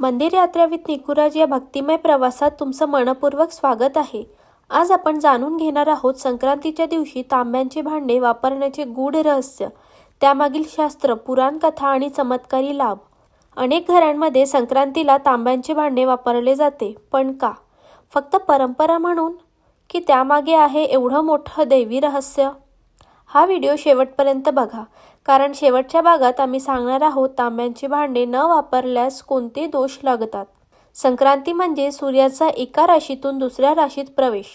मंदिर यात्रा विथ निकुराज या भक्तिमय प्रवासात तुमचं मनपूर्वक स्वागत आहे. आज आपण जाणून घेणार आहोत संक्रांतीच्या दिवशी तांब्यांचे भांडे वापरण्याचे गूढ रहस्य त्यामागील शास्त्र पुराणकथा आणि चमत्कारी लाभ. अनेक घरांमध्ये संक्रांतीला तांब्यांचे भांडे वापरले जाते पण का? फक्त परंपरा म्हणून? की त्यामागे आहे एवढं मोठं दैवी रहस्य? हा व्हिडिओ शेवटपर्यंत बघा. कारण शेवटच्या भागात आम्ही सांगणार आहोत तांब्यांची भांडे न वापरल्यास कोणते दोष लागतात? संक्रांती म्हणजे सूर्याचा एका राशीतून दुसऱ्या राशीत प्रवेश.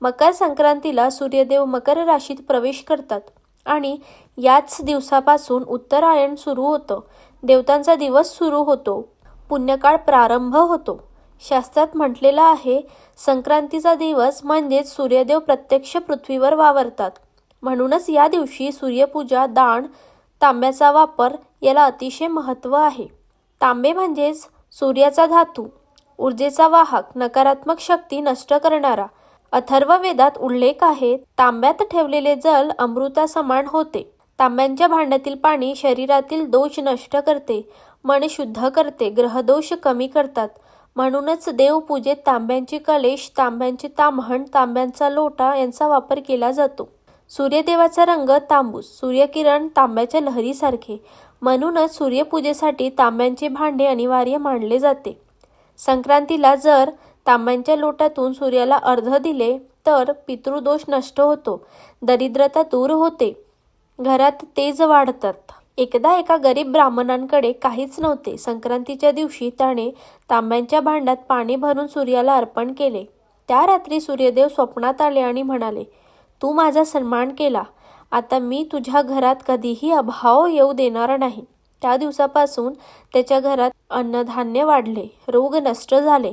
मकर संक्रांतीला सूर्यदेव मकर राशीत प्रवेश करतात. आणि याच दिवसापासून उत्तरायण सुरू होतं. देवतांचा दिवस सुरू होतो. पुण्यकाळ प्रारंभ होतो. शास्त्रात म्हटलेलं आहे संक्रांतीचा दिवस म्हणजेच सूर्यदेव प्रत्यक्ष पृथ्वीवर वावरतात. म्हणूनच या दिवशी सूर्यपूजा दान तांब्याचा वापर याला अतिशय महत्त्व आहे. तांबे म्हणजेच सूर्याचा धातू ऊर्जेचा वाहक नकारात्मक शक्ती नष्ट करणारा. अथर्व वेदात उल्लेख आहे तांब्यात ठेवलेले जल अमृता समान होते. तांब्यांच्या भांड्यातील पाणी शरीरातील दोष नष्ट करते मन शुद्ध करते ग्रहदोष कमी करतात. म्हणूनच देवपूजेत तांब्यांची कलेश तांब्यांची तांबहण तांब्यांचा लोटा यांचा वापर केला जातो. सूर्यदेवाचा रंग तांबूस सूर्यकिरण तांब्याच्या लहरीसारखे. म्हणूनच सूर्यपूजेसाठी तांब्यांचे भांडे अनिवार्य मानले जाते. संक्रांतीला जर तांब्यांच्या लोटातून सूर्याला अर्ध दिले तर पितृदोष नष्ट होतो. दरिद्रता दूर होते. घरात तेज वाढतात. एकदा एका गरीब ब्राह्मणांकडे काहीच नव्हते. संक्रांतीच्या दिवशी त्याने तांब्यांच्या भांड्यात पाणी भरून सूर्याला अर्पण केले. त्या रात्री सूर्यदेव स्वप्नात आले आणि म्हणाले तू माझा सन्मान केला. आता मी तुझ्या घरात कधीही अभाव येऊ देणार नाही. त्या दिवसापासून त्याच्या घरात अन्नधान्य वाढले. रोग नष्ट झाले.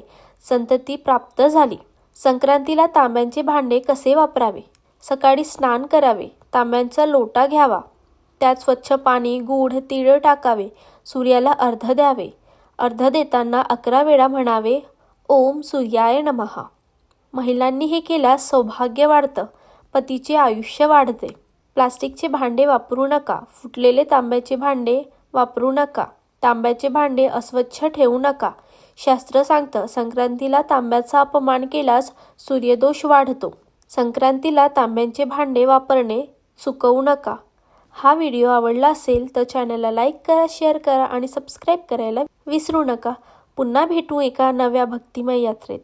संतती प्राप्त झाली. संक्रांतीला तांब्यांचे भांडे कसे वापरावे? सकाळी स्नान करावे. तांब्यांचा लोटा घ्यावा. त्यात स्वच्छ पाणी गूढ तिळ टाकावे. सूर्याला अर्ध द्यावे. अर्ध देताना अकरा वेळा म्हणावे ओम सूर्याय नमहा महिलांनी हे केल्यास सौभाग्य वाढतं. पतीचे आयुष्य वाढते. प्लास्टिकचे भांडे वापरू नका. फुटलेले तांब्याचे भांडे वापरू नका. तांब्याचे भांडे अस्वच्छ ठेवू नका. शास्त्र सांगतं संक्रांतीला तांब्याचा अपमान केल्यास सूर्यदोष वाढतो. संक्रांतीला तांब्यांचे भांडे वापरणे चुकवू नका. हा व्हिडिओ आवडला असेल तर चॅनलला लाईक करा शेअर करा आणि सबस्क्राईब करायला विसरू नका. पुन्हा भेटू एका नव्या भक्तिमय यात्रेत.